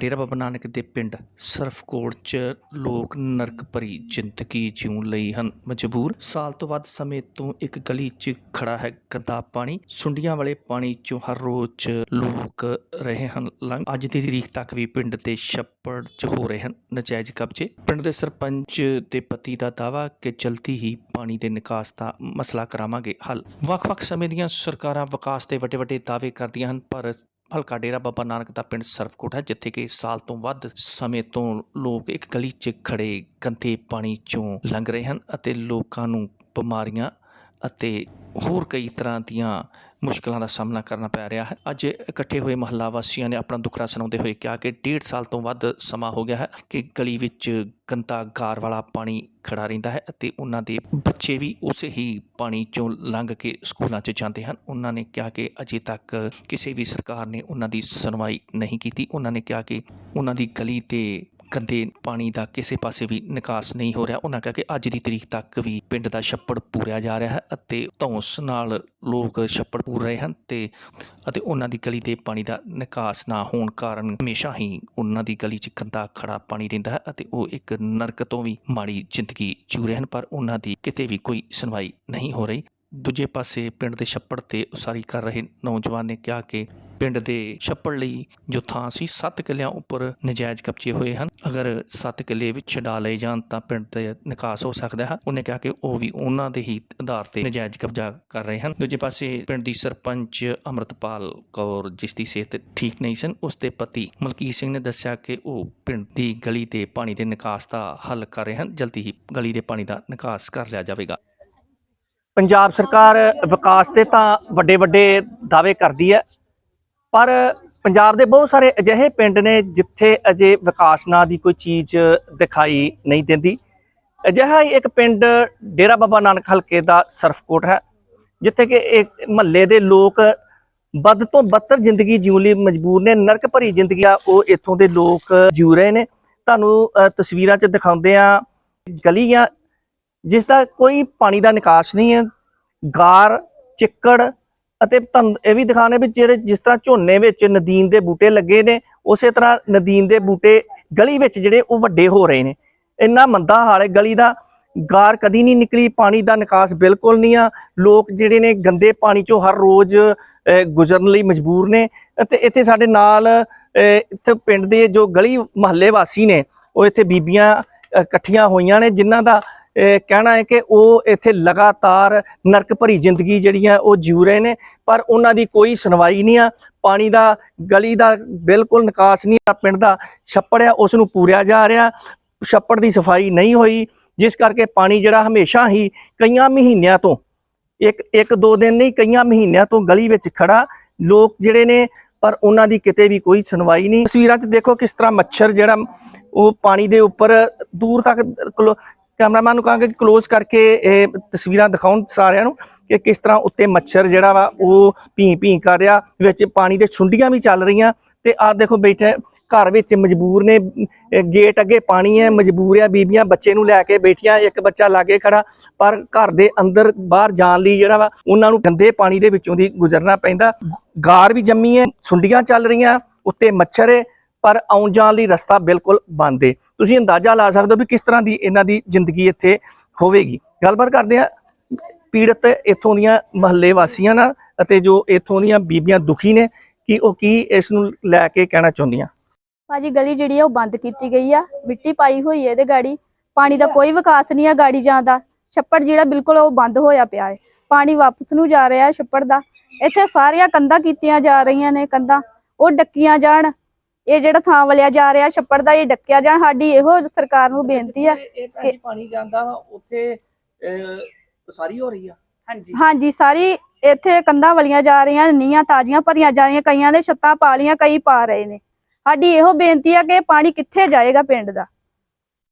ਡੇਰਾ ਬਾਬਾ ਨਾਨਕ ਦੇ ਪਿੰਡ ਸਰਫਕੋਟ 'ਚ ਲੋਕ ਨਰਕ ਭਰੀ ਜ਼ਿੰਦਗੀ ਜਿਉਣ ਲਈ ਹਨ। ਮਜਬੂਰ ਸਾਲ ਤੋਂ ਵੱਧ ਸਮੇਂ ਤੋਂ ਇੱਕ ਗਲੀ 'ਚ ਖੜਾ ਹੈ ਗੰਦਾ ਪਾਣੀ। ਸੁੰਡੀਆਂ ਵਾਲੇ ਪਾਣੀ 'ਚੋਂ ਹਰ ਰੋਜ਼ ਲੋਕ ਰਹੇ ਹਨ ਲੰਘ। ਅੱਜ ਦੀ ਤਰੀਕ ਤੱਕ ਵੀ ਪਿੰਡ ਦੇ ਛੱਪੜ 'ਚ ਹੋ ਰਹੇ ਹਨ ਨਜਾਇਜ਼ ਕਬਜ਼ੇ। ਪਿੰਡ ਦੇ ਸਰਪੰਚ ਦੇ ਪਤੀ ਦਾ ਦਾਵਾ ਕਿ ਜਲਦੀ ਹੀ ਪਾਣੀ ਦੇ ਨਿਕਾਸ ਦਾ ਮਸਲਾ ਕਰਾਵਾਂਗੇ ਹੱਲ। ਵੱਖ-ਵੱਖ ਸਮੇਂ ਦੀਆਂ ਸਰਕਾਰਾਂ ਵਿਕਾਸ ਦੇ ਵੱਡੇ-ਵੱਡੇ ਦਾਅਵੇ ਕਰਦੀਆਂ ਹਨ, ਪਰ ਹਲਕਾ ਡੇਰਾ ਬਾਬਾ ਨਾਨਕ ਦਾ ਪਿੰਡ ਸਰਫਕੋਟ ਹੈ, ਜਿੱਥੇ ਕਿ ਸਾਲ ਤੋਂ ਵੱਧ ਸਮੇਂ ਤੋਂ ਲੋਕ ਇੱਕ ਗਲੀ 'ਚ ਖੜੇ ਗੰਦੇ ਪਾਣੀ 'ਚੋਂ ਲੰਘ ਰਹੇ ਹਨ ਅਤੇ ਲੋਕਾਂ ਨੂੰ ਬਿਮਾਰੀਆਂ ਅਤੇ ਹੋਰ ਕਈ ਤਰ੍ਹਾਂ ਦੀਆਂ ਮੁਸ਼ਕਲਾਂ ਦਾ ਸਾਹਮਣਾ ਕਰਨਾ ਪੈ ਰਿਹਾ ਹੈ। ਅੱਜ ਇਕੱਠੇ ਹੋਏ ਮਹੱਲਾ ਵਾਸੀਆਂ ਨੇ ਆਪਣਾ ਦੁੱਖੜਾ ਸੁਣਾਉਂਦੇ ਹੋਏ ਕਿਹਾ ਕਿ ਡੇਢ ਸਾਲ ਤੋਂ ਵੱਧ ਸਮਾਂ ਹੋ ਗਿਆ ਹੈ ਕਿ ਗਲੀ ਵਿੱਚ ਗੰਦਾ ਗਾਰ ਵਾਲਾ ਪਾਣੀ ਖੜਾ ਰਹਿੰਦਾ ਹੈ ਅਤੇ ਉਹਨਾਂ ਦੇ ਬੱਚੇ ਵੀ ਉਸੇ ਹੀ ਪਾਣੀ ਚੋਂ ਲੰਘ ਕੇ ਸਕੂਲਾਂ 'ਚ ਜਾਂਦੇ ਹਨ। ਉਹਨਾਂ ਨੇ ਕਿਹਾ ਕਿ ਅਜੇ ਤੱਕ ਕਿਸੇ ਵੀ ਸਰਕਾਰ ਨੇ ਉਹਨਾਂ ਦੀ ਸੁਣਵਾਈ ਨਹੀਂ ਕੀਤੀ। ਉਹਨਾਂ ਨੇ ਕਿਹਾ ਕਿ ਉਹਨਾਂ ਦੀ ਗਲੀ ਤੇ ਗੰਦੇ ਪਾਣੀ ਦਾ ਕਿਸੇ ਪਾਸੇ ਵੀ ਨਿਕਾਸ ਨਹੀਂ ਹੋ ਰਿਹਾ। ਉਹਨਾਂ ਕਿਹਾ ਕਿ ਅੱਜ ਦੀ ਤਰੀਕ ਤੱਕ ਵੀ ਪਿੰਡ ਦਾ ਛੱਪੜ ਪੂਰਿਆ ਜਾ ਰਿਹਾ ਹੈ ਅਤੇ ਧੌਂਸ ਨਾਲ ਲੋਕ ਛੱਪੜ ਪੂਰ ਰਹੇ ਹਨ ਤੇ ਅਤੇ ਉਹਨਾਂ ਦੀ ਗਲੀ ਦੇ ਪਾਣੀ ਦਾ ਨਿਕਾਸ ਨਾ ਹੋਣ ਕਾਰਨ ਹਮੇਸ਼ਾ ਹੀ ਉਹਨਾਂ ਦੀ ਗਲੀ 'ਚ ਗੰਦਾ ਖੜਾ ਪਾਣੀ ਰਹਿੰਦਾ ਹੈ ਅਤੇ ਉਹ ਇੱਕ ਨਰਕ ਤੋਂ ਵੀ ਮਾੜੀ ਜ਼ਿੰਦਗੀ ਜੂ ਰਹੇ ਹਨ, ਪਰ ਉਹਨਾਂ ਦੀ ਕਿਤੇ ਵੀ ਕੋਈ ਸੁਣਵਾਈ ਨਹੀਂ ਹੋ ਰਹੀ। ਦੂਜੇ ਪਾਸੇ ਪਿੰਡ ਦੇ ਛੱਪੜ ਤੇ ਉਸਾਰੀ ਕਰ ਰਹੇ ਨੌਜਵਾਨ ਨੇ ਕਿਹਾ ਕਿ ਪਿੰਡ ਦੇ ਛੱਪੜ ਲਈ ਜੋ ਥਾਂ ਸੀ 7 ਕਿੱਲਿਆਂ ਉੱਪਰ ਨਜਾਇਜ਼ ਕਬਜ਼ੇ ਹੋਏ ਹਨ। ਅਗਰ 7 ਕਿੱਲੇ ਵਿੱਚ ਛਡਾ ਲਏ ਜਾਣ ਤਾਂ ਪਿੰਡ ਦੇ ਨਿਕਾਸ ਹੋ ਸਕਦਾ ਹੈ। ਉਹਨੇ ਕਿਹਾ ਕਿ ਉਹ ਵੀ ਉਹਨਾਂ ਦੇ ਹੀ ਆਧਾਰ ਤੇ ਨਜਾਇਜ਼ ਕਬਜ਼ਾ ਕਰ ਰਹੇ ਹਨ। ਦੂਜੇ ਪਾਸੇ ਪਿੰਡ ਦੀ ਸਰਪੰਚ ਅਮਰਤਪਾਲ ਕੌਰ, ਜਿਸ ਦੀ ਸਿਹਤ ਠੀਕ ਨਹੀਂ ਸਨ, ਉਸ ਦੇ ਪਤੀ ਮਲਕੀਤ ਸਿੰਘ ਨੇ ਦੱਸਿਆ ਕਿ ਉਹ ਪਿੰਡ ਦੀ ਗਲੀ ਦੇ ਪਾਣੀ ਦੇ ਨਿਕਾਸ ਦਾ ਹੱਲ ਕਰ ਰਹੇ ਹਨ। ਜਲਦੀ ਹੀ ਗਲੀ ਦੇ ਪਾਣੀ ਦਾ ਨਿਕਾਸ ਕਰ ਲਿਆ ਜਾਵੇਗਾ। ਪੰਜਾਬ ਸਰਕਾਰ ਵਿਕਾਸ ਤੇ ਤਾਂ ਵੱਡੇ ਵੱਡੇ ਦਾਅਵੇ ਕਰਦੀ ਹੈ। ਪਰ ਪੰਜਾਬ ਦੇ ਬਹੁਤ ਸਾਰੇ ਅਜਿਹੇ ਪਿੰਡ ਨੇ ਜਿੱਥੇ ਅਜੇ ਵਿਕਾਸ ਨਾਂ ਦੀ ਕੋਈ ਚੀਜ਼ ਦਿਖਾਈ ਨਹੀਂ ਦਿੰਦੀ। ਅਜਿਹਾ ਹੀ ਇੱਕ ਪਿੰਡ ਡੇਰਾ ਬਾਬਾ ਨਾਨਕ ਹਲਕੇ ਦਾ ਸਰਫਕੋਟ ਹੈ, ਜਿੱਥੇ ਕਿ ਇੱਕ ਮਹੱਲੇ ਦੇ ਲੋਕ ਵੱਧ ਤੋਂ ਬੱਤਰ ਜ਼ਿੰਦਗੀ ਜਿਉਣ ਲਈ ਮਜਬੂਰ ਨੇ, ਨਰਕ ਭਰੀ ਜ਼ਿੰਦਗੀ ਆ ਉਹ ਇੱਥੋਂ ਦੇ ਲੋਕ ਜਿਉ ਰਹੇ ਨੇ। ਤੁਹਾਨੂੰ ਤਸਵੀਰਾਂ 'ਚ ਦਿਖਾਉਂਦੇ ਆ ਗਲੀਆਂ ਜਿਸ ਦਾ ਕੋਈ ਪਾਣੀ ਦਾ ਨਿਕਾਸ ਨਹੀਂ ਹੈ, ਗਾਰ, ਚਿੱਕੜ ਅਤੇ ਤੁਹਾਨੂੰ ਇਹ ਵੀ ਦਿਖਾਣੇ ਵੀ ਜਿਹੜੇ ਜਿਸ ਤਰ੍ਹਾਂ ਝੋਨੇ ਵਿੱਚ ਨਦੀਨ ਦੇ ਬੂਟੇ ਲੱਗੇ ਨੇ, ਉਸੇ ਤਰ੍ਹਾਂ ਨਦੀਨ ਦੇ ਬੂਟੇ ਗਲੀ ਵਿੱਚ ਜਿਹੜੇ ਉਹ ਵੱਡੇ ਹੋ ਰਹੇ ਨੇ। ਇੰਨਾ ਮੰਦਾ ਹਾਲ ਹੈ, ਗਲੀ ਦਾ ਗਾਰ ਕਦੀ ਨਹੀਂ ਨਿਕਲੀ, ਪਾਣੀ ਦਾ ਨਿਕਾਸ ਬਿਲਕੁਲ ਨਹੀਂ ਆ। ਲੋਕ ਜਿਹੜੇ ਨੇ ਗੰਦੇ ਪਾਣੀ ਚੋਂ ਹਰ ਰੋਜ਼ ਗੁਜ਼ਰਨ ਲਈ ਮਜਬੂਰ ਨੇ। ਅਤੇ ਇੱਥੇ ਸਾਡੇ ਨਾਲ ਇੱਥੇ ਪਿੰਡ ਦੇ ਜੋ ਗਲੀ ਮਹੱਲੇ ਵਾਸੀ ਨੇ, ਉਹ ਇੱਥੇ ਬੀਬੀਆਂ ਇਕੱਠੀਆਂ ਹੋਈਆਂ ਨੇ, ਜਿਨ੍ਹਾਂ ਦਾ ਕਹਿਣਾ ਹੈ ਕਿ ਉਹ ਇੱਥੇ ਲਗਾਤਾਰ ਨਰਕ ਭਰੀ ਜ਼ਿੰਦਗੀ ਜਿਹੜੀ ਆ ਉਹ ਜਿਉ ਰਹੇ ਨੇ, ਪਰ ਉਹਨਾਂ ਦੀ ਕੋਈ ਸੁਣਵਾਈ ਨਹੀਂ ਆ, ਪਾਣੀ ਦਾ, ਗਲੀ ਦਾ ਬਿਲਕੁਲ ਨਿਕਾਸ ਨਹੀਂ ਆ, ਪਿੰਡ ਦਾ ਛੱਪੜ ਆ ਉਸ ਨੂੰ ਪੂਰਿਆ ਜਾ ਰਿਹਾ, ਛੱਪੜ ਦੀ ਸਫ਼ਾਈ ਨਹੀਂ ਹੋਈ, ਜਿਸ ਕਰਕੇ ਪਾਣੀ ਜਿਹੜਾ ਹਮੇਸ਼ਾ ਹੀ ਕਈਆਂ ਮਹੀਨਿਆਂ ਤੋਂ, ਇੱਕ ਇੱਕ, ਦੋ ਦਿਨ ਨਹੀਂ, ਕਈਆਂ ਮਹੀਨਿਆਂ ਤੋਂ ਗਲੀ ਵਿੱਚ ਖੜਾ ਲੋਕ ਜਿਹੜੇ ਨੇ, ਪਰ ਉਹਨਾਂ ਦੀ ਕਿਤੇ ਵੀ ਕੋਈ ਸੁਣਵਾਈ ਨਹੀਂ। ਤਸਵੀਰਾਂ 'ਚ ਦੇਖੋ ਕਿਸ ਤਰ੍ਹਾਂ ਮੱਛਰ ਜਿਹੜਾ ਉਹ ਪਾਣੀ ਦੇ ਉੱਪਰ ਦੂਰ ਤੱਕ ਕੈਮਰਾਮੈਨ ਨੂੰ ਕਹਾਂਗੇ ਕਿ ক্লোਜ਼ ਕਰਕੇ ਇਹ ਤਸਵੀਰਾਂ ਦਿਖਾਉਣ ਸਾਰਿਆਂ ਨੂੰ ਕਿ ਕਿਸ ਤਰ੍ਹਾਂ ਉੱਤੇ ਮੱਛਰ ਜਿਹੜਾ ਵਾ ਉਹ ਭੀਂ ਭੀਂ ਕਰ ਰਿਹਾ, ਵਿੱਚ ਪਾਣੀ ਦੇ ਛੁੰਡੀਆਂ ਵੀ ਚੱਲ ਰਹੀਆਂ ਤੇ ਆਹ ਦੇਖੋ ਬੈਠੇ ਘਰ ਵਿੱਚ ਮਜਬੂਰ ਨੇ ਗੇਟ ਅੱਗੇ ਪਾਣੀ ਹੈ, ਮਜਬੂਰ ਆ, ਬੀਬੀਆਂ ਬੱਚੇ ਨੂੰ ਲੈ ਕੇ ਬੈਠੀਆਂ, ਇੱਕ ਬੱਚਾ ਲਾਗੇ ਖੜਾ, ਪਰ ਘਰ ਦੇ ਅੰਦਰ ਬਾਹਰ ਜਾਣ ਲਈ ਜਿਹੜਾ ਵਾ ਉਹਨਾਂ ਨੂੰ ਗੰਦੇ ਪਾਣੀ ਦੇ ਵਿੱਚੋਂ ਦੀ ਗੁਜ਼ਰਨਾ ਪੈਂਦਾ। ਗਾਰ ਵੀ ਜੰਮੀ ਹੈ ਸੁੰਡੀਆਂ ਚੱਲ ਰਹੀਆਂ, ਉੱਤੇ ਮੱਛਰ ਹੈ ਪਰ ਆਉਣ ਜਾਣ ਲਈ ਰਸਤਾ ਬਿਲਕੁਲ ਬੰਦ ਹੈ ਤੁਸੀਂ ਅੰਦਾਜ਼ਾ ਲਾ ਸਕਦੇ ਹੋ ਵੀ ਕਿਸ ਤਰ੍ਹਾਂ ਦੀ ਇਹਨਾਂ ਦੀ ਜ਼ਿੰਦਗੀ ਇੱਥੇ ਹੋਵੇਗੀ। ਗੱਲਬਾਤ ਕਰਦੇ ਆ ਪੀੜਤ ਇੱਥੋਂ ਦੀਆਂ ਮਹੱਲੇ ਵਾਸੀਆਂ ਨਾਲ ਅਤੇ ਜੋ ਇੱਥੋਂ ਦੀਆਂ ਬੀਬੀਆਂ ਦੁਖੀ ਨੇ, ਕਿ ਉਹ ਕੀ ਇਸ ਨੂੰ ਲੈ ਕੇ ਕਹਿਣਾ ਚਾਹੁੰਦੀਆਂ? ਭਾਜੀ, ਗਲੀ ਜਿਹੜੀ ਆ ਉਹ ਬੰਦ ਕੀਤੀ ਗਈ ਆ। ਮਿੱਟੀ ਪਾਈ ਹੋਈ ਹੈ ਇਹਦੇ ਗਾੜੀ। ਪਾਣੀ ਦਾ ਕੋਈ ਵਿਕਾਸ ਨਹੀਂ ਆ ਗਾੜੀ ਜਾਂਦਾ ਛੱਪੜ ਜਿਹੜਾ ਬਿਲਕੁਲ ਉਹ ਬੰਦ ਹੋਇਆ ਪਿਆ ਹੈ ਪਾਣੀ ਵਾਪਸ ਨੂੰ ਜਾ ਰਿਹਾ ਛੱਪੜ ਦਾ। ਇੱਥੇ ਸਾਰੀਆਂ ਕੰਧਾਂ ਕੀਤੀਆਂ ਜਾ ਰਹੀਆਂ ਨੇ ਕੰਧਾਂ। ਉਹ ਡੱਕੀਆਂ ਜਾਣ। ਇਹ ਜਿਹੜਾ ਥਾਂ ਵਲਿਆ ਜਾ ਰਿਹਾ ਛੱਪੜ ਦਾ ਇਹ ਡੱਕਿਆ ਜਾਣ ਸਾਡੀ ਇਹੋ ਸਰਕਾਰ ਨੂੰ ਬੇਨਤੀ ਆ ਇਹ ਪਾਣੀ ਜਾਂਦਾ ਵਾ ਉੱਥੇ ਸਾਰੀ ਹੋ ਰਹੀ ਆ। ਹਾਂਜੀ। ਹਾਂਜੀ ਸਾਰੀ ਇੱਥੇ ਕੰਧਾਂ ਵਲੀਆਂ ਜਾ ਰਹੀਆਂ ਨੇ, ਨੀਹਾਂ ਤਾਜ਼ੀਆਂ ਭਰੀਆਂ ਜਾ ਰਹੀਆਂ ਕਈਆਂ ਨੇ ਛੱਤਾਂ ਪਾ ਲੀਆਂ ਕਈ ਪਾ ਰਹੇ ਨੇ। ਸਾਡੀ ਇਹੋ ਬੇਨਤੀ ਆ ਕਿ ਇਹ ਪਾਣੀ ਕਿੱਥੇ ਜਾਏਗਾ ਪਿੰਡ ਦਾ।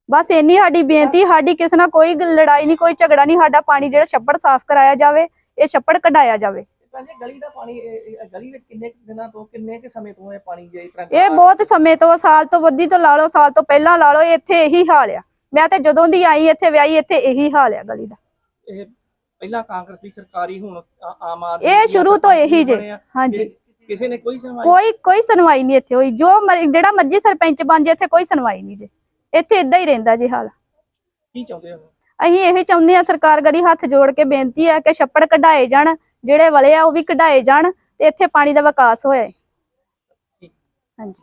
ਬਸ ਇੰਨੀ ਸਾਡੀ ਬੇਨਤੀ ਸਾਡੀ ਕਿਸੇ ਨਾਲ ਕੋਈ ਗ- ਲੜਾਈ ਨਹੀਂ ਕੋਈ ਝਗੜਾ ਨਹੀਂ ਸਾਡਾ ਪਾਣੀ ਜਿਹੜਾ ਛੱਪੜ ਸਾਫ਼ ਕਰਾਇਆ ਜਾਵੇ ਇਹ ਛੱਪੜ ਕਢਾਇਆ ਜਾਵੇ। ਕਹਿੰਦੇ ਗਲੀ ਦਾ ਪਾਣੀ ਇਹ- ਇਹ ਗਲੀ ਵਿੱਚ ਕਿੰਨੇ ਕੁ ਦਿਨਾਂ ਤੋਂ ਕਿੰਨੇ ਕੁ ਸਮੇਂ ਤੋਂ ਇਹ ਪਾਣੀ ਜੇ ਇਸ ਤਰ੍ਹਾਂ ਇਹ ਬਹੁਤ ਸਮੇਂ ਤੋਂ ਸਾਲ ਤੋਂ ਵੱਧੀ ਤੋਂ ਲਾ ਲਓ ਸਾਲ ਤੋਂ ਪਹਿਲਾਂ ਲਾ ਲਓ ਇੱਥੇ ਇਹੀ ਹਾਲ ਆ। ਮੈਂ ਤੇ ਜਦੋਂ ਦੀ ਆਈ ਇੱਥੇ ਵਿਆਹੀ ਇੱਥੇ ਇਹੀ ਹਾਲ ਆ ਗਲੀ ਦਾ। ਇਹ ਪਹਿਲਾਂ ਕਾਂਗਰਸ ਦੀ ਸਰਕਾਰੀ ਹੁਣ ਆ- ਆਮ ਆਦਮੀ ਇਹ ਸ਼ੁਰੂ ਤੋਂ ਸਰਕਾਰਾਂ ਇਹੀ ਜੇ। ਆ। ਹਾਂਜੀ। ਕਿਸੇ ਨੇ ਕੋਈ ਸੁਣਵਾਈ? ਕੋਈ ਕੋਈ ਸੁਣਵਾਈ ਨਹੀਂ ਇੱਥੇ ਹੋਈ। ਜੋ ਮਰ- ਜਿਹੜਾ ਮਰਜ਼ੀ ਸਰਪੰਚ ਬਣ ਜੇ ਇੱਥੇ ਕੋਈ ਸੁਣਵਾਈ ਨਹੀਂ ਜੇ। ਇੱਥੇ ਇਦਾਂ ਹੀ ਰਹਿੰਦਾ ਜੀ ਹਾਲ। ਕੀ ਚਾਹੁੰਦੇ ਹੋ? ਅਸੀਂ ਇਹ ਚਾਹੁੰਦੇ ਆ ਸਰਕਾਰ ਗੜੀ ਹੱਥ ਜੋੜ ਕੇ ਬੇਨਤੀ ਹੈ ਕਿ ਛੱਪੜ ਕਢਾਏ ਜਾਣ। ਜਿਹੜੇ ਵਲੇ ਆ ਉਹ ਵੀ ਕਢਾਏ ਜਾਣ ਤੇ ਇੱਥੇ ਪਾਣੀ ਦਾ ਵਿਕਾਸ ਹੋਏ ਹਾਂਜੀ।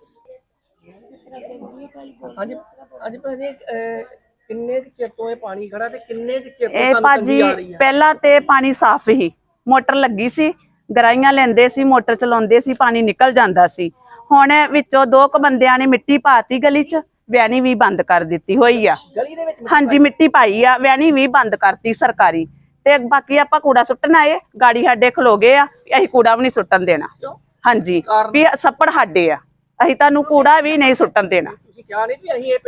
ਹਾਂਜੀ ਹਾਂਜੀ ਭਾਜੀ ਅਹ, ਕਿੰਨੇ ਕੁ ਚਿਰ ਤੋਂ ਇਹ ਪਾਣੀ ਖੜਾ ਤੇ ਕਿੰਨੇ ਕੁ ਚਿਰ ਤੋਂ ਇਹ ਤੁਹਾਨੂੰ ਭਾਜੀ ਤੰਗੀ ਆ ਰਹੀ ਹੈ ਪਹਿਲਾਂ ਤੇ ਪਾਣੀ ਸਾਫ਼ ਹੀ ਮੋਟਰ ਲੱਗੀ ਸੀ ਗਰਾਈਆਂ ਲੈਂਦੇ ਸੀ ਮੋਟਰ ਚਲਾਉਂਦੇ ਸੀ ਪਾਣੀ ਨਿਕਲ ਜਾਂਦਾ ਸੀ। ਹੁਣ ਵਿੱਚੋਂ ਦੋ ਕੁ ਬੰਦਿਆਂ ਨੇ ਮਿੱਟੀ ਪਾਤੀ ਗਲੀ 'ਚ ਵੈਣੀ ਵੀ ਬੰਦ ਕਰ ਦਿੱਤੀ ਹੋਈ ਆ। ਹਾਂਜੀ ਮਿੱਟੀ ਪਾਈ ਆ ਵੈਣੀ ਵੀ ਬੰਦ ਕਰਤੀ ਸਰਕਾਰੀ। ਤੇ ਬਾਕੀ ਆਪਾਂ ਕੂੜਾ ਸੁੱਟਣ ਆਏ ਗਾੜੀ ਸਾਡੇ ਖਲੋ ਗਏ ਆ ਅਸੀਂ ਕੂੜਾ ਵੀ ਨਹੀਂ ਸੁੱਟਣ ਦੇਣਾ। ਹਾਂਜੀ? ਵੀ ਸੱਪੜ ਸਾਡੇ ਆ ਅਸੀਂ ਤੁਹਾਨੂੰ ਕੂੜਾ ਵੀ ਨਹੀਂ ਸੁੱਟਣ ਦੇਣਾ।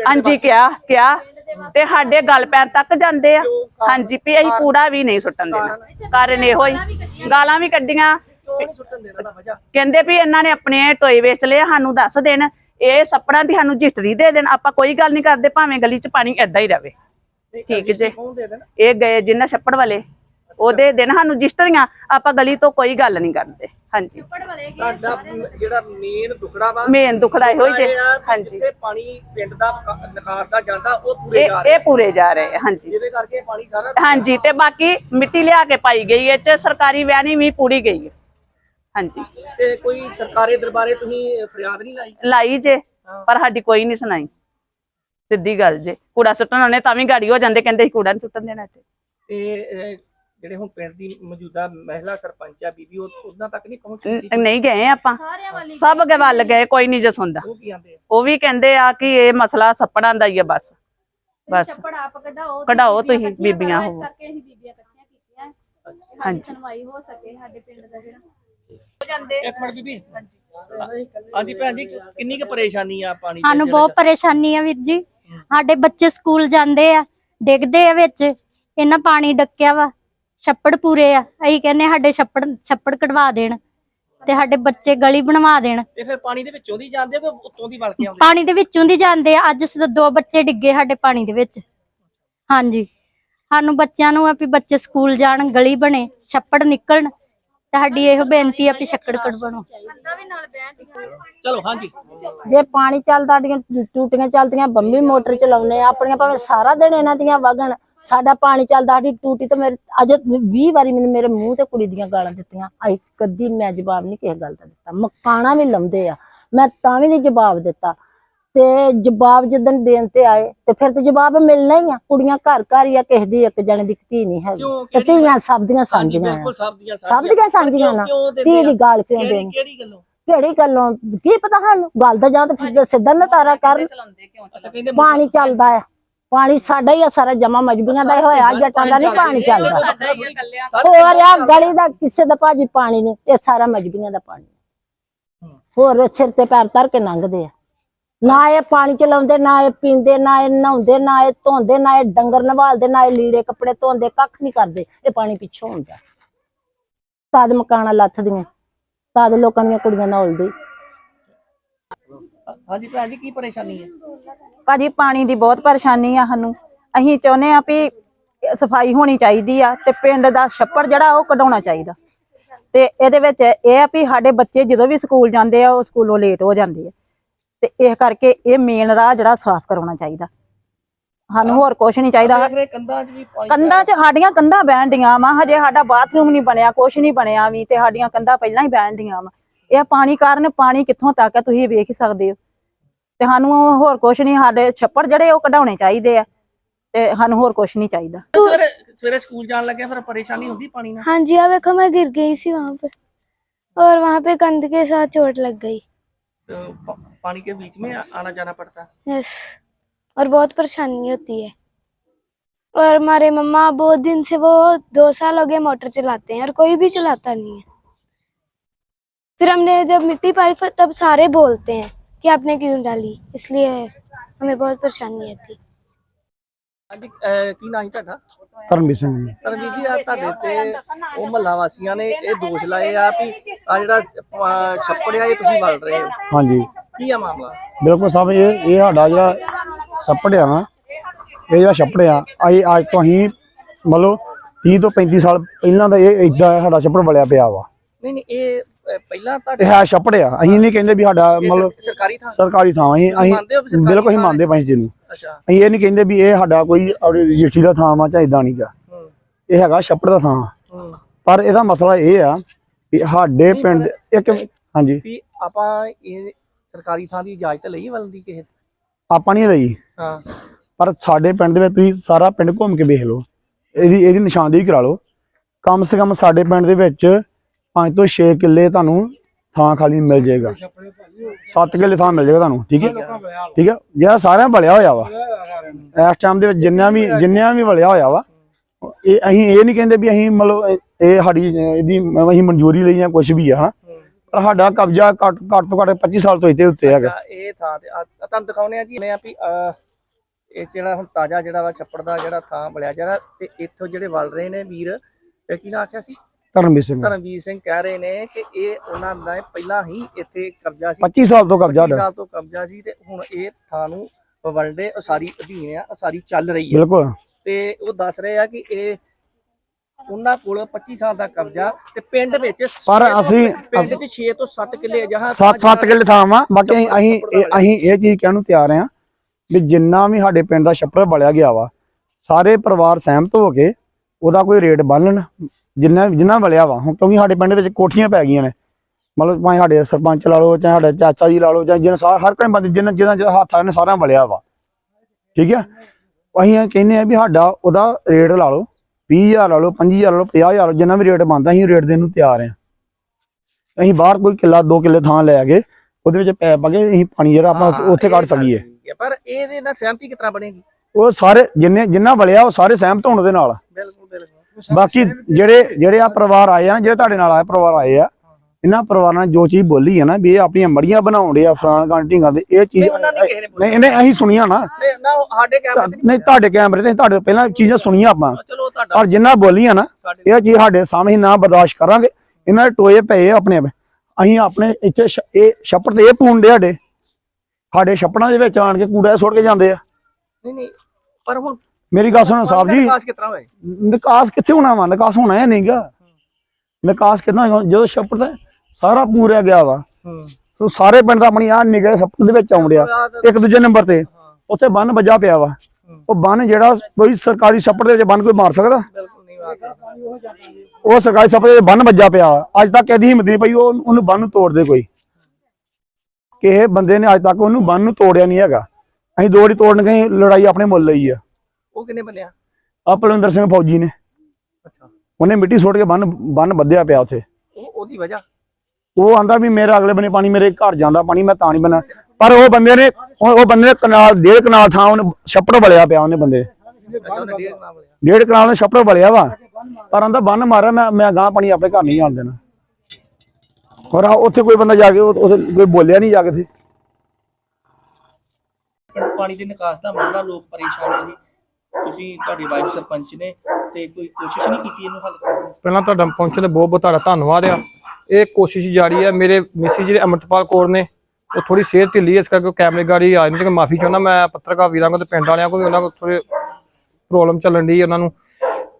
ਹਾਂਜੀ ਕਿਹਾ ਕਿਹਾ ਤੇ ਸਾਡੇ ਗੱਲ ਪੈਰ ਤੱਕ ਜਾਂਦੇ ਆ? ਹਾਂਜੀ ਵੀ ਅਸੀਂ ਕੂੜਾ ਵੀ ਨਹੀਂ ਸੁੱਟਣ ਦੇਣਾ। ਕਾਰਨ? ਇਹੋ ਹੀ ਗਾਲਾਂ ਵੀ ਕੱਢੀਆਂ। ਕਹਿੰਦੇ ਵੀ ਇਹਨਾਂ ਨੇ ਆਪਣੇ ਟੋਏ ਵੇਚ ਲਏ ਸਾਨੂੰ ਦੱਸ ਦੇਣ ਇਹ ਸੱਪੜਾਂ ਦੀ ਸਾਨੂੰ ਜਿੱਤਰੀ ਦੇ ਦੇਣ ਆਪਾਂ ਕੋਈ ਗੱਲ ਨਹੀਂ ਕਰਦੇ ਭਾਵੇਂ ਗਲੀ 'ਚ ਪਾਣੀ ਏਦਾਂ ਹੀ ਰਵੇ। ਠੀਕ ਜੇ। ਇਹ ਗਏ ਜਿੰਨਾ ਛੱਪੜ ਵਾਲੇ ਉਹਦੇ ਦਿਨ ਸਾਨੂੰ ਰਜਿਸਟਰੀਆਂ ਆਪਾਂ ਗਲੀ ਤੋਂ ਕੋਈ ਗੱਲ ਨਹੀਂ ਕਰਦੇ। ਹਾਂਜੀ। ਤੁਹਾਡਾ ਜਿਹੜਾ ਮੇਨ ਦੁਖੜਾ ਵਾ ਮੇਨ ਦੁਖੜਾ ਇਹੋ ਹੀ ਜੇ। ਇਹ ਆ ਵੀ ਹਾਂਜੀ। ਜਿੱਥੇ ਪਾਣੀ ਪਿੰਡ ਦਾ ਕ- ਨਿਕਾਸ ਦਾ ਜਾਂਦਾ ਉਹ ਪੂਰੇ ਇਹ ਜਾ ਇਹ ਰਿਹਾ ਪੂਰੇ ਜਾ ਰਹੇ ਆ, ਹਾਂਜੀ। ਜਿਹਦੇ ਕਰਕੇ ਪਾਣੀ ਸਾਰਾ ਹਾਂਜੀ ਤੇ ਬਾਕੀ ਮਿੱਟੀ ਲਿਆ ਕੇ ਪਾਈ ਗਈ ਹੈ ਤੇ ਸਰਕਾਰੀ ਵੈਨੀ ਵੀ ਪੂਰੀ ਗਈ ਹੈ ਹਾਂਜੀ। ਤੇ ਕੋਈ ਸਰਕਾਰੀ ਦਰਬਾਰੇ ਤੁਸੀਂ ਫਰਿਆਦ ਨਹੀਂ ਲਾਈ? ਲਾਈ ਜੇ ਪਰ ਸਾਡੀ ਕੋਈ ਨਹੀਂ ਸੁਣਾਈ। ਸਿੱਧੀ ਗੱਲ ਜੇ। ਕੂੜਾ ਸੁੱਟਣ ਆਉਣੇ ਤਾਂ ਵੀ ਗਾੜੀ ਹੋ ਜਾਂਦੇ ਕਹਿੰਦੇ ਕੂੜਾ ਨਹੀਂ ਸੁੱਟਣ ਦੇਣਾ ਇੱਥੇ। ਤੇ ਅਹ, ਜਿਹੜੇ ਹੁਣ ਪਿੰਡ ਦੀ ਮੌਜੂਦਾ ਮਹਿਲਾ ਸਰਪੰਚ ਆ ਬੀਬੀ ਉਹ ਉਹਨਾਂ ਤੱਕ ਨਹੀਂ ਪਹੁੰਚ ਨ- ਨਹੀਂ ਗਏ ਆਪਾਂ। ਸਭ ਅੱਗੇ ਵੱਲ ਗਏ ਕੋਈ ਨਹੀਂ ਜੇ ਸੁਣਦਾ। ਉਹ ਕੀ ਆਂਦੇ ਆ? ਉਹ ਵੀ ਕਹਿੰਦੇ ਆ ਕਿ ਇਹ ਮਸਲਾ ਸੱਪੜਾਂ ਦਾ ਹੀ ਆ ਬਸ। ਬਸ। ਛੱਪੜ ਆਪ ਕਢਾਓ ਕਢਾਓ ਤੁਸੀਂ ਬੀਬੀਆਂ ਹੋ ਕਰਕੇ ਅਸੀਂ ਬੀਬੀਆਂ ਇਕੱਠੀਆਂ ਕੀਤੀਆਂ। ਹਾਂਜੀ। ਹਾਂਜੀ। ਸੁਣਵਾਈ ਹੋ ਸਕੇ ਸਾਡੇ ਪਿੰਡ ਦਾ ਜਿਹੜਾ। ਇੱਕ ਮਿੰਟ ਬੀਬੀ। ਹਾਂਜੀ। ਭੈਣ ਜੀ ਕਿੰਨੀ ਕੁ ਪਰੇਸ਼ਾਨੀ ਆ ਪਾਣੀ ਦੀ ਸਾਨੂੰ ਬਹੁਤ ਪਰੇਸ਼ਾਨੀ ਆ ਵੀਰ ਜੀ। ਸਾਡੇ ਬੱਚੇ ਸਕੂਲ ਜਾਂਦੇ ਆ ਡਿੱਗਦੇ ਆ ਵਿੱਚ ਇਹਨਾਂ ਪਾਣੀ ਡੱਕਿਆ ਵਾ ਛੱਪੜ ਪੂਰੇ ਆ ਅਸੀਂ ਕਹਿੰਦੇ ਸਾਡੇ ਛੱਪੜ ਛੱਪੜ ਕਢਵਾ ਦੇਣ ਤੇ ਸਾਡੇ ਬੱਚੇ ਗਲੀ ਬਣਵਾ ਦੇਣ। ਤੇ ਫਿਰ ਪਾਣੀ ਦੇ ਵਿੱਚੋਂ ਦੀ ਜਾਂਦੇ ਕਿ ਉੱਤੋਂ ਦੀ ਵਲ ਕੇ ਆਉਂਦੇ ਪਾਣੀ ਦੇ ਵਿੱਚੋਂ ਦੀ ਜਾਂਦੇ ਆ ਅੱਜ ਸਿੱਧਾ ਦੋ ਬੱਚੇ ਡਿੱਗੇ ਸਾਡੇ ਪਾਣੀ ਦੇ ਵਿੱਚ। ਹਾਂਜੀ। ਸਾਨੂੰ ਬੱਚਿਆਂ ਨੂੰ ਆ ਵੀ ਬੱਚੇ ਸਕੂਲ ਜਾਣ ਗਲੀ ਬਣੇ ਛੱਪੜ ਨਿਕਲਣ ਸਾਡੀ ਇਹੋ ਬੇਨਤੀ ਆ ਵੀ ਛੱਕੜ ਕਢਵਾਉਣੋ ਚਲੋ ਹਾਂਜੀ। ਜੇ ਪਾਣੀ ਚੱਲਦਾ ਸਾਡੀਆਂ ਟੂਟੀਆਂ ਚੱਲਦੀਆਂ ਬੰਬੀ ਮੋਟਰ ਚਲਾਉਨੇ ਆ ਆਪਣੀਆਂ ਭਾਵੇਂ ਸਾਰਾ ਦਿਨ ਇਹਨਾਂ ਦੀਆਂ ਵਗਣ ਸਾਡਾ ਪਾਣੀ ਚੱਲਦਾ ਸਾਡੀ ਟੂਟੀ ਤੇ ਮੇਰੇ ਅਜੇ 20 ਵਾਰੀ ਮੈਨੂੰ ਮੇਰੇ ਮੂੰਹ ਤੇ ਕੁੜੀ ਦੀਆਂ ਗਾਲਾਂ ਦਿੱਤੀਆਂ। ਆਈ ਕਦੀ ਮੈਂ ਜਵਾਬ ਨਹੀਂ ਕਿਸੇ ਗੱਲ ਦਾ ਦਿੱਤਾ। ਮਕਾਣਾ ਵੀ ਲਾਉਂਦੇ ਆ। ਮੈਂ ਤਾਂ ਵੀ ਨਹੀਂ ਜਵਾਬ ਦਿੱਤਾ। ਤੇ ਜਵਾਬ ਜਦੋਂ ਦੇਣ ਤੇ ਆਏ ਤੇ ਫਿਰ ਤੇ ਜਵਾਬ ਮਿਲਣਾ ਹੀ ਆ। ਕੁੜੀਆਂ ਘਰ ਘਰ ਹੀ ਆ ਕਿਸੇ ਦੀ ਇੱਕ ਜਣੇ ਦੀ ਧੀ ਨਹੀਂ ਹੈਗੀ? ਤੇ ਧੀਆਂ ਸਭ ਦੀਆਂ ਸਾਂਝੀਆਂ ਆ। ਸਭ ਦੀਆਂ ਸਭ ਦੀਆਂ ਸਾਂਝੀਆਂ ਨਾ। ਧੀ ਦੀ? ਗਾਲ ਕਿਉਂ ਦੇਣੀ? ਕਿਹੜੀ ਗੱਲੋਂ? ਕਿਹੜੀ ਗੱਲੋਂ? ਕੀ ਪਤਾ ਸਾਨੂੰ? ਗੱਲ ਦਾ ਜਾਂ ਤਾਂ ਸਿੱਧਾ- ਨਤਾਰਾ ਕਰਨ। ਪਾਣੀ ਚੱਲਦਾ ਆ। ਪਾਣੀ ਸਾਡਾ ਹੀ ਆ ਸਾਰਾ ਜਮਾ ਮਜਬੀਆਂ ਦਾ ਹੋਇਆ। ਜੱਟਾਂ ਦਾ ਨਹੀਂ ਪਾਣੀ ਚੱਲਦਾ। ਹੋਰ ਆ ਗਲੀ ਦਾ ਕਿਸੇ ਦਾ ਭਾਜੀ ਪਾਣੀ ਨਹੀਂ। ਇਹ ਸਾਰਾ ਮਜਬੀਆਂ ਦਾ ਪਾਣੀ। ਹੋਰ ਸਿਰ ਤੇ ਪੈਰ ਧਰ ਕੇ ਲੰਘਦੇ ਆ। ਨਾ ਇਹ ਪਾਣੀ ਚਲਾਉਂਦੇ ਨਾ ਇਹ ਪੀਂਦੇ ਨਾ ਇਹ ਨਹਾਉਂਦੇ ਨਾ ਇਹ ਧੋਂਦੇ ਨਾ ਇਹ ਡੰਗਰ ਨਵਾਲਦੇ ਨਾ ਇਹ ਲੀੜੇ ਕੱਪੜੇ ਧੋਂਦੇ ਕੱਖ ਨਹੀਂ ਕਰਦੇ। ਇਹ ਪਾਣੀ ਪਿੱਛੋਂ ਹੁੰਦਾ ਤਦ ਮਕਾਨਾਂ ਲੱਥਦੀਆਂ ਤਦ ਲੋਕਾਂ ਦੀਆਂ ਕੁੜੀਆਂ ਨੌਲਦੀ ਹਾਂਜੀ ਭੈਣ ਜੀ ਕੀ ਪਰੇਸ਼ਾਨੀ ਹੈ? ਭਾਜੀ ਪਾਣੀ ਦੀ ਬਹੁਤ ਪਰੇਸ਼ਾਨੀ ਆ ਸਾਨੂੰ। ਅਸੀਂ ਚਾਹੁੰਦੇ ਆ ਵੀ ਸਫ਼ਾਈ ਹੋਣੀ ਚਾਹੀਦੀ ਆ ਤੇ ਪਿੰਡ ਦਾ ਛੱਪੜ ਜਿਹੜਾ ਉਹ ਕਢਾਉਣਾ ਚਾਹੀਦਾ। ਤੇ ਇਹਦੇ ਵਿੱਚ ਇਹ ਆ ਵੀ ਸਾਡੇ ਬੱਚੇ ਜਦੋਂ ਵੀ ਸਕੂਲ ਜਾਂਦੇ ਆ ਉਹ ਸਕੂਲੋਂ ਲੇਟ ਹੋ ਜਾਂਦੇ ਆ। ਤੇ ਇਸ ਕਰਕੇ ਇਹ ਮੇਨ ਰਾਹ ਜਿਹੜਾ ਸਾਫ਼ ਕਰਾਉਣਾ ਚਾਹੀਦਾ ਸਾਨੂੰ ਹੋਰ ਕੁਝ ਨਹੀਂ ਚਾਹੀਦਾ ਦੇਖ ਰਹੇ ਕੰਧਾਂ 'ਚ ਵੀ ਪਾਣੀ ਕੰਧਾਂ 'ਚ ਸਾਡੀਆਂ ਕੰਧਾਂ ਬਹਿਣ ਡੀਆਂ ਵਾ ਹਜੇ ਸਾਡਾ ਬਾਥਰੂਮ ਨਹੀਂ ਬਣਿਆ ਕੁਝ ਨਹੀਂ ਬਣਿਆ ਵੀ ਤੇ ਸਾਡੀਆਂ ਕੰਧਾਂ ਪਹਿਲਾਂ ਹੀ ਬਹਿਣ ਡੀਆਂ ਵਾ ਇਹ ਪਾਣੀ ਕਾਰਨ ਪਾਣੀ ਕਿੱਥੋਂ ਤੱਕ ਹੈ ਤੁਸੀਂ ਵੇਖ ਹੀ ਸਕਦੇ ਹੋ ਤੇ ਸਾਨੂੰ ਹੋਰ ਕੁਝ ਨਹੀਂ ਸਾਡੇ ਛੱਪੜ ਜਿਹੜੇ ਉਹ ਕਢਾਉਣੇ ਚਾਹੀਦੇ ਆ ਤੇ ਸਾਨੂੰ ਹੋਰ ਕੁਝ ਨਹੀਂ ਚਾਹੀਦਾ ਸਵੇਰੇ ਸਵੇਰੇ ਸਕੂਲ ਜਾਣ ਲੱਗਿਆ ਫਿਰ ਪਰੇਸ਼ਾਨੀ ਹੁੰਦੀ ਪਾਣੀ ਨਾਲ हाँ जी हाँ देखो मैं गिर गई थी वहां पे और वहां पे कंध के साथ चोट लग गई तो प- पानी के बीच में आ- आना जाना पड़ता है यस और बहुत परेशानी होती है और हमारे मम्मा बहुत दिन से वो दो साल हो गए मोटर चलाते हैं और कोई भी चलाता नहीं है फिर हमने जब मिट्टी पाई फिर तब सारे बोलते हैं कि आपने क्यों डाली इसलिए हमें बहुत परेशानी आती ਹਾਂਜੀ ਅਹ, ਕੀ ਨਾਂ ਹੈ ਤੁਹਾਡਾ ਧਰਮਵੀਰ ਸਿੰਘ ਜੀ ਤਰਨਜੀਤ ਜੀ ਆ ਤੁਹਾਡੇ ਤੇ ਉਹ ਮਹੱਲਾ ਵਾਸੀਆਂ ਨੇ ਇਹ ਦੋਸ਼ ਲਾਏ ਆ ਵੀ ਆ ਜਿਹੜਾ ਅਹ, ਛੱਪੜ ਆ ਇਹ ਤੁਸੀਂ ਵਲ ਰਹੇ ਹੋ ਹਾਂਜੀ ਕੀ ਆ ਮਾਮਲਾ? ਬਿਲਕੁਲ ਸਾਹਿਬ ਇਹ ਇਹ ਸਾਡਾ ਜਿਹੜਾ ਛੱਪੜ ਆ ਨਾ ਇਹ ਜਿਹੜਾ ਛੱਪੜ ਆ ਅਸੀਂ ਅੱਜ ਤੋਂ ਮੰਨ ਲਓ 30 ਤੋਂ 35 ਸਾਲ ਪਹਿਲਾਂ ਦਾ ਇਹ ਇਦਾਂ ਸਾਡਾ ਛੱਪੜ ਵਲਿਆ ਪਿਆ ਵਾ। ਨਹੀਂ ਨਹੀਂ ਇਹ ਪਹਿਲਾਂ ਇਹ ਤੁਹਾਡੇ ਹੈ ਛੱਪੜ ਆ ਅਸੀਂ ਨਹੀਂ ਕਹਿੰਦੇ ਵੀ ਸਾਡਾ ਇਹ ਮਤਲਬ ਸਰ- ਸਰਕਾਰੀ ਥਾਂ? ਸਰਕਾਰੀ ਥਾਂ ਅਸੀਂ ਤੁਸੀਂ ਅਸੀਂ ਮੰਨਦੇ ਹੋ ਵੀ ਸਰਕਾਰੀ ਬਿਲਕੁਲ ਥਾਂ ਮੰਨਦੇ ਪਏ ਜੀ ਨੂੰ। ਅੱਛਾ। ਅਸੀਂ ਇਹ ਨਹੀਂ ਕਹਿੰਦੇ ਵੀ ਇਹ ਸਾਡਾ ਕੋਈ ਰਜਿਸਟਰੀ ਦਾ ਥਾਂ ਵਾ ਜਾਂ ਇਦਾਂ ਨਹੀਂਗਾ ਹੂੰ। ਇਹ ਹੈਗਾ ਛੱਪੜ ਦਾ ਥਾਂ। ਹੂੰ। ਪਰ ਇਹਦਾ ਮਸਲਾ ਇਹ ਆ ਵੀ ਸਾਡੇ ਪਿੰਡ ਇੱਕ ਹਾਂਜੀ। ਵੀ ਆਪਾਂ ਇਹ ਸਰਕਾਰੀ ਥਾਂ ਦੀ ਇਜਾਜ਼ਤ ਲਈ ਵਲਦੀ ਕਿਸੇ ਤੋਂ? ਆਪਾਂ ਨਹੀਂ ਲਈ। ਹਾਂ। ਪਰ ਸਾਡੇ ਪਿੰਡ ਦੇ ਵਿੱਚ ਤੁਸੀਂ ਸਾਰਾ ਪਿੰਡ ਘੁੰਮ ਕੇ ਵੇਖ ਲਓ। ਇਹਦੀ ਇਹਦੀ ਨਿਸ਼ਾਨਦੇਹੀ ਕਰਾ ਲਓ। ਕਮ ਸੇ ਕਮ ਸਾਡੇ ਪਿੰਡ ਦੇ ਵਿੱਚ 5 ਤੋਂ 6 ਕਿੱਲੇ ਤੁਹਾਨੂੰ ਥਾਂ ਖਾਲੀ ਮਿਲ ਜਾਏਗਾ। 7 ਕਿੱਲੇ ਥਾਂ ਮਿਲ ਜਾਏਗਾ ਤੁਹਾਨੂੰ ਠੀਕ ਹੈ? ਠੀਕ ਹੈ? ਜਿਹੜਾ ਸਾਰਿਆਂ ਬਲਿਆ ਹੋਇਆ ਵਾ। ਇਸ ਟਾਈਮ ਦੇ ਵਿੱਚ ਜਿੰਨਿਆਂ ਵੀ ਜਿੰਨਿਆਂ ਵੀ ਬਲਿਆ ਹੋਇਆ ਵਾ ਇਹ ਅਸੀਂ ਇਹ ਨਹੀਂ ਕਹਿੰਦੇ ਵੀ ਅਸੀਂ ਮਤਲਬ ਇਹ- ਸਾਡੀ ਇਹਦੀ ਅਸੀਂ ਮਨਜ਼ੂਰੀ ਲਈ ਜਾਂ ਕੁਝ ਵੀ ਆ ਪਰ ਸਾਡਾ ਕਬਜ਼ਾ ਘੱਟ ਘੱਟ ਤੋਂ ਘੱਟ 25 ਸਾਲ ਤੋਂ ਇੱਥੇ ਉੱਤੇ ਹੈਗਾ। ਅੱਛਾ ਇਹ ਥਾਂ ਤੇ ਆ- ਆ ਤੁਹਾਨੂੰ ਦਿਖਾਉਨੇ ਆ ਜੀ ਨੇ ਆ ਵੀ ਅਹ, ਇਹ ਜਿਹੜਾ ਹੁਣ ਤਾਜ਼ਾ ਜਿਹੜਾ ਵਾ ਛੱਪੜ ਦਾ ਜਿਹੜਾ ਥਾਂ ਬਲਿਆ ਜਿਹੜਾ ਤੇ ਇੱਥੋਂ ਜਿਹੜੇ ਵਲ ਰਹੇ ਨੇ ਵੀਰ ਇਹ ਕੀ ਨਾ ਆਖਿਆ ਸੀ? ਧਰਮਵੀਰ ਸਿੰਘ। ਧਰਮਵੀਰ ਸਿੰਘ ਕਹਿ ਰਹੇ ਨੇ ਕਿ ਇਹ ਉਹਨਾਂ ਦਾ ਪਹਿਲਾਂ ਹੀ ਇੱਥੇ ਕਬਜ਼ਾ ਸੀ। 25 ਸਾਲ ਤੋਂ ਕਬਜ਼ਾ 25 ਸਾਡਾ। ਸਾਲ ਤੋਂ ਕਬਜ਼ਾ ਸੀ ਤੇ ਹੁਣ ਇਹ ਥਾਂ ਨੂੰ ਵਲਡੇ ਉਸਾਰੀ ਅਧੀਨ ਆ ਉਸਾਰੀ ਚੱਲ ਰਹੀ ਹੈ ਬਿਲਕੁਲ। ਤੇ ਉਹ ਦੱਸ ਰਹੇ ਆ ਕਿ ਇਹ ਉਹਨਾਂ ਕੋਲ 25 ਸਾਲ ਦਾ ਕਬਜ਼ਾ ਤੇ ਪਿੰਡ ਵਿੱਚ ਪਰ ਅਸੀਂ- ਪਿੰਡ 'ਚ 6 ਤੋਂ 7 ਕਿੱਲੇ ਜਹਾਂ ਸੱਤ ਸੱਤ ਕਿੱਲੇ ਥਾਂ ਵਾ ਬਾਕੀ ਅਸੀਂ ਅਸੀਂ ਇਹ- ਚੀਜ਼ ਕਹਿਣ ਨੂੰ ਤਿਆਰ ਆ ਵੀ ਜਿੰਨਾ ਵੀ ਸਾਡੇ ਪਿੰਡ ਦਾ ਛੱਪੜ ਬਲਿਆ ਗਿਆ ਵਾ ਸਾਰੇ ਪਰਿਵਾਰ ਸਹਿਮਤ ਹੋ ਕੇ ਉਹਦਾ ਕੋਈ ਰੇਟ ਬੰਨਣ ਜਿੰਨਾ ਜਿੰਨਾ ਬਲਿਆ ਵਾ ਹੁਣ ਕਿਉਂਕਿ ਸਾਡੇ ਪਿੰਡ ਵਿੱਚ ਕੋਠੀਆਂ ਪੈ ਗਈਆਂ ਨੇ। ਮਤਲਬ ਭਾਵੇਂ ਸਾਡੇ ਸਰਪੰਚ ਲਾ ਲਓ ਚਾਹੇ ਸਾਡੇ ਚਾਚਾ ਜੀ ਲਾ ਲਓ ਜਾਂ ਜਿਹਨਾਂ ਹਰ ਕੋਈ ਬੰਦੇ ਜਿਹਨਾਂ ਜਿਹਨਾਂ ਹੱਥ ਆ ਨੇ ਸਾਰਿਆਂ ਬਲਿਆ ਵਾ। ਠੀਕ ਹੈ ਅਸੀਂ ਇਹ ਕਹਿੰਦੇ ਆ ਵੀ ਸਾਡਾ ਉਹਦਾ ਰੇਟ ਲਾ ਲਓ। 20000 ਲਾ ਲਓ 5000 ਲਾ ਲਓ 50000 ਜਿੰਨਾ ਵੀ ਰੇਟ ਬਣਦਾ ਅਸੀਂ ਰੇਟ ਦੇਣ ਨੂੰ ਤਿਆਰ ਆ ਅਸੀਂ ਬਾਹਰ ਕੋਈ ਕਿੱਲਾ ਦੋ ਕਿੱਲੇ ਥਾਂ ਲੈ ਕੇ ਉਹਦੇ ਵਿੱਚ ਪੈਪ ਪਾ ਕੇ ਅਸੀਂ ਪਾਣੀ ਜਿਹੜਾ ਆਪਾਂ ਉੱਥੇ ਕੱਢ ਸਕੀਏ। ਪਰ ਇਹਦੇ ਨਾਲ ਸਹਿਮਤੀ ਕਿਤਨਾ ਬਣੇਗੀ? ਉਹ ਸਾਰੇ ਜਿੰਨੇ ਜਿੰਨਾ ਬਲਿਆ ਉਹ ਸਾਰੇ ਸਹਿਮਤ ਹੋਣ ਉਹਦੇ ਨਾਲ। ਬਿਲਕੁਲ ਬਿਲਕੁਲ। ਬਾਕੀ ਜਿਹੜੇ ਜਿਹੜੇ ਆ ਪਰਿਵਾਰ ਆਏ ਆ ਜਿਹੜੇ ਤੁਹਾਡੇ ਨਾਲ ਆਏ ਪਰਿਵਾਰ ਆਏ ਆ ਇਹਨਾਂ ਪਰਿਵਾਰਾਂ ਨੇ ਜੋ ਚੀਜ਼ ਬੋਲੀ ਆ ਨਾ ਵੀ ਇਹ ਆਪਣੀਆਂ ਮੜੀਆਂ ਬਣਾਉਣ ਦੇ ਆ ਫਲਾਣ ਕਾਂਟੀਆਂ ਦੇ ਇਹ ਚੀਜ਼ ਨਹੀਂ ਨਹੀਂ ਅਸੀਂ ਸੁਣੀਆਂ ਨਾ। ਨਹੀਂ ਨਾ ਉਹ ਸਾਡੇ ਕੈਮਰੇ ਤੇ ਨਹੀਂ ਤੁਹਾਡੇ ਕੈਮਰੇ ਤੇ ਤੁਹਾਡੇ ਪਹਿਲਾਂ ਚੀਜ਼ਾਂ ਸੁਣੀਆਂ ਆਪਾਂ। ਪਰ ਜਿੰਨਾ ਬੋਲੀਆਂ ਨਾ ਇਹ ਚੀਜ਼ ਸਾਡੇ ਸਾਹਮਣੇ ਨਾ ਬਰਦਾਸ਼ਤ ਕਰਾਂਗੇ। ਇਹਨਾਂ ਦੇ ਟੋਏ ਪਏ ਆਪਣੇ ਆਪ। ਅਸੀਂ ਆਪਣੇ ਇੱਥੇ ਇਹ ਛੱਪੜ ਤੇ ਇਹ ਪੂੰਡੇ ਸਾਡੇ। ਸਾਡੇ ਛੱਪੜਾਂ ਦੇ ਵਿੱਚ ਆਣ ਕੇ ਕੂੜਾ ਸੁੱਟ ਕੇ ਜਾਂਦੇ ਆ। ਨਹੀਂ ਨਹੀਂ ਪਰ ਹੁਣ ਮੇਰੀ ਗੱਲ ਸੁਣੋ ਸਾਹਿਬ ਜੀ। ਕਿਤਨਾ ਹੋਏ ਨਿਕਾਸ ਕਿੱਥੇ ਹੋਣਾ ਵਾ? ਨਿਕਾਸ ਹੋਣਾ ਹੈ ਨਹੀਂਗਾ ਨਿਕਾਸ ਹੋਏਗਾ? ਜਦੋਂ ਛੱਪੜ ਦਾ ਸਾਰਾ ਪੂਰਿਆ ਗਿਆ ਵਾ। ਹੂੰ। ਸੋ ਸਾਰੇ ਪਿੰਡ ਦਾ ਆਪਣੀ ਆ ਨਿਗਲੇ ਛੱਪੜ ਦੇ ਵਿੱਚ ਆਉਂਦਿਆ ਇੱਕ ਦੂਜੇ ਨੰਬਰ ਤੇ। ਉੱਥੇ ਬੰਨ ਵੱਜਾ ਪਿਆ ਵਾ। ਉਹ ਬੰਨ ਜਿਹੜਾ ਕੋਈ ਸਰਕਾਰੀ ਛੱਪੜ ਦੇ ਵਿੱਚ ਬੰਨ ਕੋਈ ਮਾਰ ਸਕਦਾ? ਉਹ ਸਰਕਾਰੀ ਛੱਪੜ ਦੇ ਬੰਨ ਵੱਜਾ ਪਿਆ। ਅੱਜ ਤੱਕ ਇਹਦੀ ਹਿੰਮਤ ਨਹੀਂ ਪਈ ਉਹ ਉਹਨੂੰ ਬੰਨ ਨੂੰ ਤੋੜ ਦੇ ਕੋਈ ਕਿਸੇ ਬੰਦੇ ਨੇ ਅੱਜ ਤੱਕ ਉਹਨੂੰ ਬੰਨ ਨੂੰ ਤੋੜਿਆ ਨਹੀਂ ਹੈਗਾ। ਅਸੀਂ ਦੋ ਵਾਰੀ ਤੋੜਨ ਗਏ ਲੜਾਈ ਆਪਣੇ ਮੁੱਲ ਲਈ ਆ। ਉਹ ਕਿੰਨੇ ਬੰਨਿਆ? ਆ ਪਲਵਿੰਦਰ ਸਿੰਘ ਫੌਜੀ ਨੇ। ਅੱਛਾ। ਉਹਨੇ ਮਿੱਟੀ ਸੁੱਟ ਕੇ ਬੰਨ ਬੰਨ ਬੱਧਿਆ ਪਿਆ ਉੱਥੇ। ਉਹ ਉਹਦੀ ਵਜ੍ਹਾ? ਉਹ ਆਂਦਾ ਵੀ ਮੇਰਾ ਅਗਲੇ ਬੰਨੇ ਪਾਣੀ ਮੇਰੇ ਘਰ ਜਾਂਦਾ ਪਾਣੀ ਮੈਂ ਤਾਂ ਨਹੀਂ ਬਣਾ ਪਰ ਉਹ ਬੰਦੇ ਨੇ ਉਹ ਬੰਦੇ ਨੇ ਕਨਾਲ ਡੇਢ ਕਨਾਲ ਥਾਂ ਉਹਨੇ ਛੱਪੜ ਬਲਿਆ ਪਿਆ ਉਹਨੇ ਬੰਦੇ। ਡੇਢ ਕਨਾਲ ਨੇ ਛੱਪੜ ਬਲਿਆ ਵਾ। ਪਰ ਆਂਦਾ ਬੰਨ ਮਾਰਿਆ ਮੈਂ ਮੈਂ ਗਾਂ ਪਾਣੀ ਆਪਣੇ ਘਰ ਨਹੀਂ ਆਉਣ ਦੇਣਾ। ਹੋਰ ਆ ਉੱਥੇ ਕੋਈ ਬੰਦਾ ਜਾ ਕੇ ਉਹ- ਉੱਥੇ ਕੋਈ ਬੋਲਿਆ ਨਹੀਂ ਜਾ ਕੇ ਸੀ ਪਾਣੀ ਦੇ ਨਿਕਾਸ ਦਾ ਮਸਲਾ ਲੋਕ ਪਰੇਸ਼ਾਨ ਨੇ ਤੁਸੀਂ ਤੁਹਾਡੀ ਵਾਈਫ ਸਰਪੰਚ ਨੇ ਤੇ ਕੋਈ ਕੋਸ਼ਿਸ਼ ਨਹੀਂ ਕੀਤੀ ਇਹਨੂੰ ਹੱਲ ਕਰਨ ਦੀ? ਪਹਿਲਾਂ ਤੁਹਾਡਾ ਪਹੁੰਚਣ ਦੇ ਬਹੁਤ ਬਹੁਤ ਤੁਹਾਡਾ ਧੰਨਵਾਦ ਆ। ਇਹ ਕੋਸ਼ਿਸ਼ ਜਾਰੀ ਹੈ। ਮੇਰੇ ਮਿਸਿਸ ਜਿਹੜੇ ਅਮਰਤਪਾਲ ਕੌਰ ਨੇ ਉਹ ਥੋੜੀ ਸਿਹਤ ਢਿੱਲੀ ਹੈ, ਇਸ ਕਰਕੇ ਉਹ ਕੈਮਰੇ ਗਾੜੀ ਆ ਨਹੀਂ ਕਿ ਮਾਫੀ ਚਾਹੁੰਦਾ ਮੈਂ ਪੱਤਰਕਾਰ ਵੀਰਾਂ ਕੋਲ ਤੇ ਪਿੰਡ ਵਾਲਿਆਂ ਕੋਲ ਵੀ ਉਹਨਾਂ ਕੋਲ ਥੋੜੇ ਪ੍ਰੋਬਲਮ ਚੱਲਣ ਦੀ ਉਹਨਾਂ ਨੂੰ।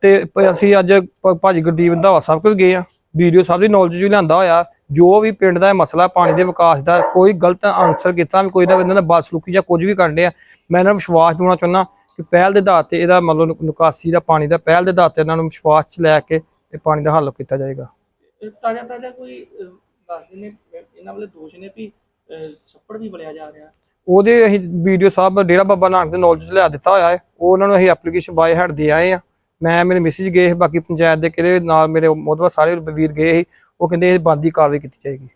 ਤੇ ਅਸੀਂ ਅੱਜ ਭ- ਭਾਜੀ ਗੁਰਦੀਪ ਰੰਧਾਵਾ ਸਾਹਿਬ ਕੋਲ ਗਏ ਆ ਵੀਡੀਓ ਸਾਹਿਬ ਦੀ ਨੌਲੇਜ ਵੀ ਲਿਆਂਦਾ ਹੋਇਆ। ਜੋ ਵੀ ਪਿੰਡ ਦਾ ਇਹ ਮਸਲਾ ਪਾਣੀ ਦੇ ਵਿਕਾਸ ਦਾ ਕੋਈ ਗਲਤ ਆਨਸਰ ਕੀਤਾ ਵੀ ਕੋਈ ਨਾ ਇਹਨਾਂ ਦਾ ਬਦਸਲੂਕੀ ਜਾਂ ਕੁਝ ਵੀ ਕਰਨ ਡਿਆ ਮੈਂ ਇਹਨਾਂ ਨੂੰ ਵਿਸ਼ਵਾਸ ਦਿਵਾਉਣਾ ਚਾਹੁੰਦਾ ਕਿ ਪਹਿਲ ਦੇ ਆਧਾਰ ਤੇ ਇਹਦਾ ਮਤਲਬ ਨਿ- ਨਿਕਾਸੀ ਦਾ ਪਾਣੀ ਦਾ ਪਹਿਲ ਦੇ ਆਧਾਰ ਤੇ ਇਹਨਾਂ ਨੂੰ ਵਿਸ਼ਵਾਸ 'ਚ ਲੈ ਕੇ ਇਹ ਪਾਣੀ ਦਾ ਹੱਲ ਕੀਤਾ ਜਾਏਗਾ। ਤਾਜ਼ਾ ਤਾਜ਼ਾ ਕੋਈ ਅਹ, ਦੱਸਦੇ ਨੇ ਅਹ, ਇਹਨਾਂ ਵਾਲੇ ਦੋਸ਼ ਨੇ ਵੀ ਅਹ, ਛੱਪੜ ਵੀ ਬਲਿਆ ਜਾ ਰਿਹਾ। ਉਹਦੇ ਅਸੀਂ ਵੀਡੀਓ ਸਾਹਿਬ ਡੇਰਾ ਬਾਬਾ ਨਾਨਕ ਦੇ ਨੌਲੇਜ ਲਿਆ ਦਿੱਤਾ ਹੋਇਆ ਹੈ। ਉਹ ਉਹਨਾਂ ਨੂੰ ਅਸੀਂ ਐਪਲੀਕੇਸ਼ਨ ਬਾਏ ਹੈਡ ਦੇ ਆਏ ਆ ਮੈਂ ਮੇਰੇ ਮੈਸੇਜ ਗਏ ਸੀ, ਬਾਕੀ ਪੰਚਾਇਤ ਦੇ ਕਿਹੜੇ ਨਾਲ ਮੇਰੇ ਮੋਦਵਾ ਸਾਰੇ ਵੀਰ ਗਏ ਸੀ। ਉਹ ਕਹਿੰਦੇ ਇਹ ਬੰਦੀ ਕਾਰਵਾਈ ਕੀਤੀ ਜਾਏਗੀ।